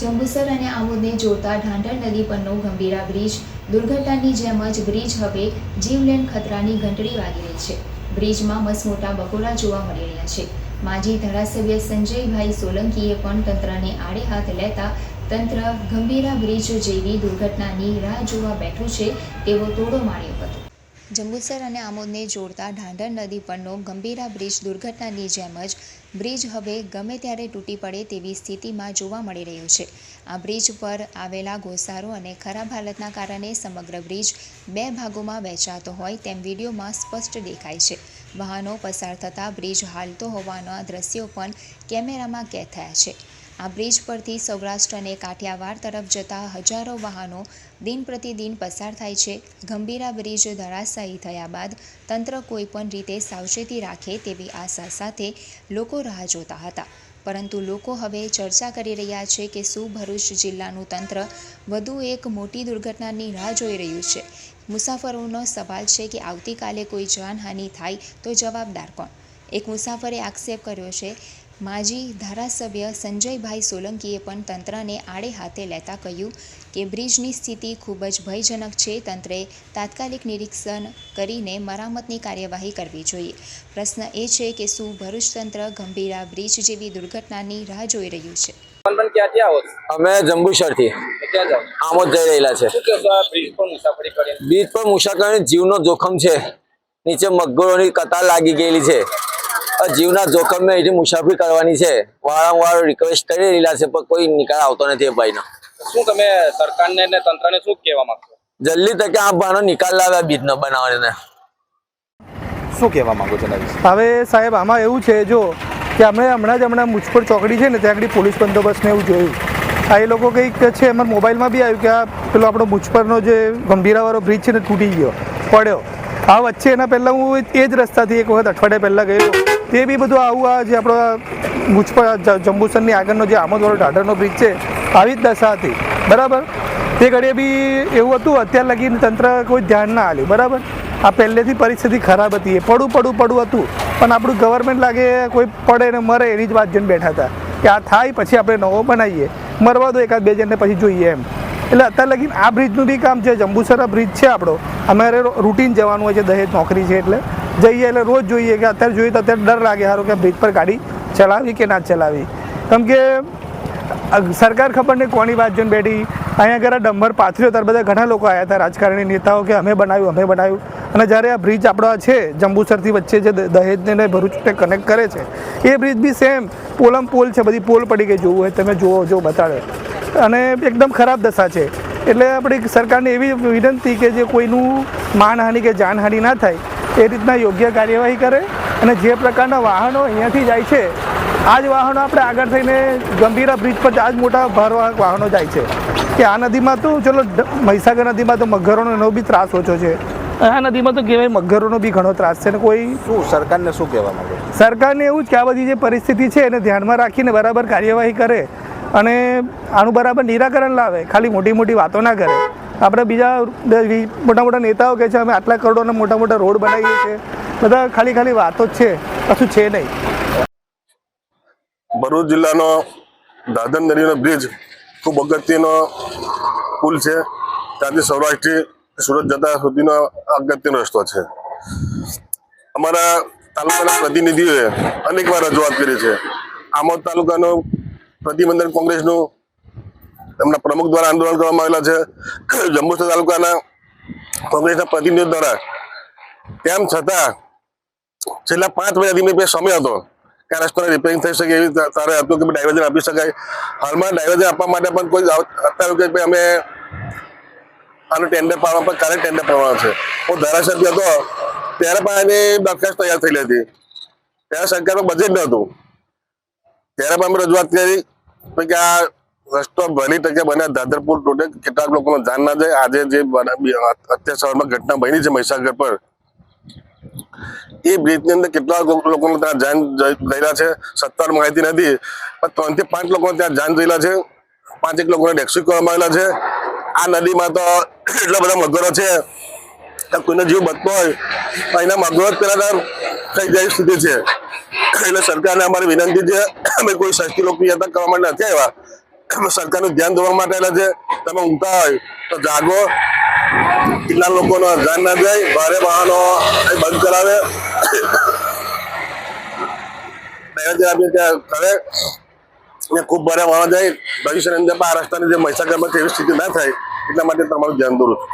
જંબુસર અને આમોદને જોડતા ઢાંઢર નદી પરનો ગંભીરા બ્રિજ, દુર્ઘટનાની જેમ જ બ્રિજ હવે જીવલેણ ખતરાની ઘંટડી વાગી રહી છે. બ્રિજમાં મસમોટા બકોલા જોવા મળી રહ્યા છે. માજી ધારાસભ્ય સંજયભાઈ સોલંકીએ પણ તંત્રને આડે હાથ લેતા તંત્ર ગંભીરા બ્રિજ જેવી દુર્ઘટનાની રાહ જોવા બેઠું છે તેવો તોડો માર્યો હતો. જંબુસર અને આમોદને જોડતા ઢાંઢર નદી પરનો ગંભીરા બ્રિજ દુર્ઘટનાની જેમ જ બ્રિજ હવે ગમે ત્યારે તૂટી પડે તેવી સ્થિતિમાં જોવા મળી રહ્યું છે. આ બ્રિજ પર આવેલા ઘોસારો અને ખરાબ હાલતના કારણે સમગ્ર બ્રિજ બે ભાગોમાં વહેંચાતો હોય તેમ વિડીયોમાં સ્પષ્ટ દેખાય છે. વાહનો પસાર થતાં બ્રિજ હાલતો હોવાના દ્રશ્યો પણ કેમેરામાં કેદ થયા છે. આ બ્રિજ પરથી સૌરાષ્ટ્ર અને કાઠિયાવાડ તરફ જતા હજારો વાહનો દિન પ્રતિદિન પસાર થાય છે. ગંભીરા બ્રિજ ધરાશાયી થયા બાદ તંત્ર કોઈપણ રીતે સાવચેતી રાખે તેવી આશા સાથે લોકો રાહ જોતા હતા. પરંતુ લોકો હવે ચર્ચા કરી રહ્યા છે કે શું ભરૂચ જિલ્લાનું તંત્ર વધુ એક મોટી દુર્ઘટનાની રાહ જોઈ રહ્યું છે. મુસાફરોનો સવાલ છે કે આવતીકાલે કોઈ જાનહાનિ થાય તો જવાબદાર કોણ? એક મુસાફરે આક્ષેપ કર્યો છે માજી ધારાસભ્ય સંજયભાઈ સોલંકીએ પણ તંત્રને આડે હાથે લેતા કહ્યું કે બ્રિજની સ્થિતિ ખૂબ જ ભયજનક છે. તંત્રે તાત્કાલિક નિરીક્ષણ કરીને મરામતની કાર્યવાહી કરવી જોઈએ. પ્રશ્ન એ છે કે શું ભરૂચ તંત્ર ગંભીરા બ્રિજ જેવી દુર્ઘટનાની રાહ જોઈ રહ્યું છે? અમે જંબુસરથી આમોદ જઈ રહેલા છે. બ્રિજ પર મુસાફરી જીવનો જોખમ છે. નીચે મગરોની કતાર લાગી ગયેલી છે. જીવના જોખમે એટલી મુસાફરી કરવાની છે. વારંવાર રિક્વેસ્ટ કરી રહેલા છે પણ કોઈ નિકાલ આવતો નથી એ ભાઈનો. શું તમે સરકારને ને તંત્રને શું કહેવા માંગો જલ્દી તકે આ ભાનો નિકાલ લાવે આ બીજનો બનાવવાને. શું કહેવા માંગો છો હવે સાહેબ આમાં એવું છે જો કે અમે હમણાં જ હમણાં મુજપર ચોકડી છે ને ત્યાં આગળ પોલીસ બંદોબસ્ત ને એવું જોયું. આ એ લોકો કંઈક છે એમાં મોબાઈલમાં બી આવ્યું કે આ પેલો આપણો મુજપરનો જે ગંભીરાવાળો બ્રિજ છે ને તૂટી ગયો પડ્યો. આ વચ્ચે એના પહેલાં હું એ જ રસ્તાથી એક વખત અઠવાડિયા પહેલાં ગયો તે બી બધું આવું આ જે આપણો મુજપર જંબુસરની આગળનો જે આમોદવાળો ઢાઢરનો બ્રિજ છે, આવી જ દશા હતી. બરાબર? તે ઘડીએ બી એવું હતું, અત્યાર લગીને તંત્ર કોઈ ધ્યાન ના આલ્યું બરાબર? આ પહેલેથી પરિસ્થિતિ ખરાબ હતી. એ પડું પડું પડું હતું. પણ આપણું ગવર્મેન્ટ લાગે કોઈ પડે ને મરે એની જ વાત જઈને બેઠા હતા. કે આ થાય, પછી આપણે નવો બનાવીએ. મરવા દો એકાદ બે જણને, પછી જોઈએ એમ. એટલે અત્યારે લગીને આ બ્રિજનું બી કામ છે. જંબુસરા બ્રિજ છે આપણો. અમારે રૂટીન જવાનું હોય છે. દહેજ નોકરી છે એટલે. જઈએ એટલે રોજ જોઈએ કે અત્યારે જોઈએ તો અત્યારે ડર લાગે સારું કે બ્રિજ પર ગાડી ચલાવી કે ના ચલાવી. કેમ કે સરકાર ખબર નહીં કોની વાત જોઈને બેઠી. અહીંયા આગળ ડંબર પાથર્યો, ત્યારે બધા ઘણા લોકો આવ્યા હતા, રાજકારણી નેતાઓ કે અમે બનાવ્યું અમે બનાવ્યું. અને જ્યારે આ બ્રિજ આપણો છે, જંબુસરથી વચ્ચે જે દહેજને ભરૂચને કનેક્ટ કરે છે, એ બ્રિજ બી સેમ પોલમ પોલ છે, બધી પોલ પડી ગઈ, જોવું હોય તમે જુઓ, જો બતાડે. અને એકદમ ખરાબ દશા છે. એટલે આપણી સરકારને એવી વિનંતી કે જે કોઈનું માનહાનિ કે જાનહાનિ ના થાય એ રીતના યોગ્ય કાર્યવાહી કરે અને જે પ્રકારના વાહનો અહીંયાથી જાય છે આ જ વાહનો આપણે આગળ થઈને ગંભીરા બ્રિજ પર આ જ મોટા ભારવાહક વાહનો જાય છે. કે આ નદીમાં તો ચલો મહીસાગર નદીમાં તો મગરોનો એનો બી ત્રાસ ઓછો છે. આ નદીમાં તો કહેવાય મગરોનો બી ઘણો ત્રાસ છે ને કોઈ શું સરકારને શું કહેવા માંગે સરકારને એવું જ કે આ બધી જે પરિસ્થિતિ છે એને ધ્યાનમાં રાખીને બરાબર કાર્યવાહી કરે અને આનું બરાબર નિરાકરણ લાવે ખાલી મોટી મોટી વાતો ના કરે. આપણે બીજા મોટા મોટા નેતાઓ કહે છે, અમે આટલા કરોડોના મોટા મોટા રોડ બનાવીએ છીએ. બધા ખાલી ખાલી વાતો જ છે, કશું છે નહીં. ભરૂચ જિલ્લાનો દાદર નદીનો બ્રિજ ખૂબ અગત્યનો પુલ છે. ત્યાંથી સૌરાષ્ટ્રથી સુરત જતા સુધીનો અગત્યનો રસ્તો છે. અમારા તાલુકાના પ્રતિનિધિઓએ અનેક વાર રજૂઆત કરી છે. આમોદ તાલુકાનું પ્રતિબંધન કોંગ્રેસનું એમના પ્રમુખ દ્વારા આંદોલન કરવામાં આવેલા છે. જંબુસર તાલુકાના કોંગ્રેસના પ્રતિનિધિઓ દ્વારા. તેમ છતાં, છેલ્લા પાંચ મહિનાથી મેં સમય હતો કે રસ્તાને રિપેરિંગ થઈ શકે એવી તારે હતું કે ડાયવર્ઝન આપી શકાય. હાલમાં ડાયવર્ઝન આપવા માટે પણ કોઈ અત્યારે કે અમે આનું ટેન્ડર પાડવા પણ કાલે ટેન્ડર પાડવાનો છે. હું ધારાસભ્ય હતો, ત્યારે પણ એની દરખાસ્ત તૈયાર થયેલી હતી. ત્યારે સરકારમાં બજેટ નહોતું. ત્યારે પણ અમે રજૂઆત કરી કે આ રસ્તો બની ટકે બને. દાદરપુર ટોટે કેટલાક લોકોને જાન ના જાય. આજે જે અત્યાર સવારમાં ઘટના બની છે મહીસાગર પર. એ બ્રિજની અંદર કેટલા લોકો- ત્યાં જાન ગયેલા છે. સત્તાવાર માહિતી નથી. પણ ત્રણથી પાંચ લોકો ત્યાં જાન ગયેલા છે. પાંચેક લોકોને રેસ્ક્યુ કરવામાં આવેલા છે. આ નદીમાં તો એટલા બધા મગરો છે. કોઈનો જીવ બચતો હોય એના મગરો જ પેલા થઈ જાય સ્થિતિ છે. એટલે સરકારને અમારી વિનંતી છે, અમે કોઈ સસ્તી લોકપ્રિયતા કરવા માટે નથી આવ્યા. સરકારનું ધ્યાન દોરવા માટે છે. તમે ઊંઘતા હોય તો જાગો. કેટલા લોકોનો ધ્યાન ના જાય, ભારે વાહનો બંધ કરાવે. કરે ખૂબ ભારે વાહનો જાય. ભવિષ્યની અંદર આ રસ્તાની જે મહિસાગરમાં એવી સ્થિતિ ના થાય, એટલા માટે તમારું ધ્યાન દોરું છું.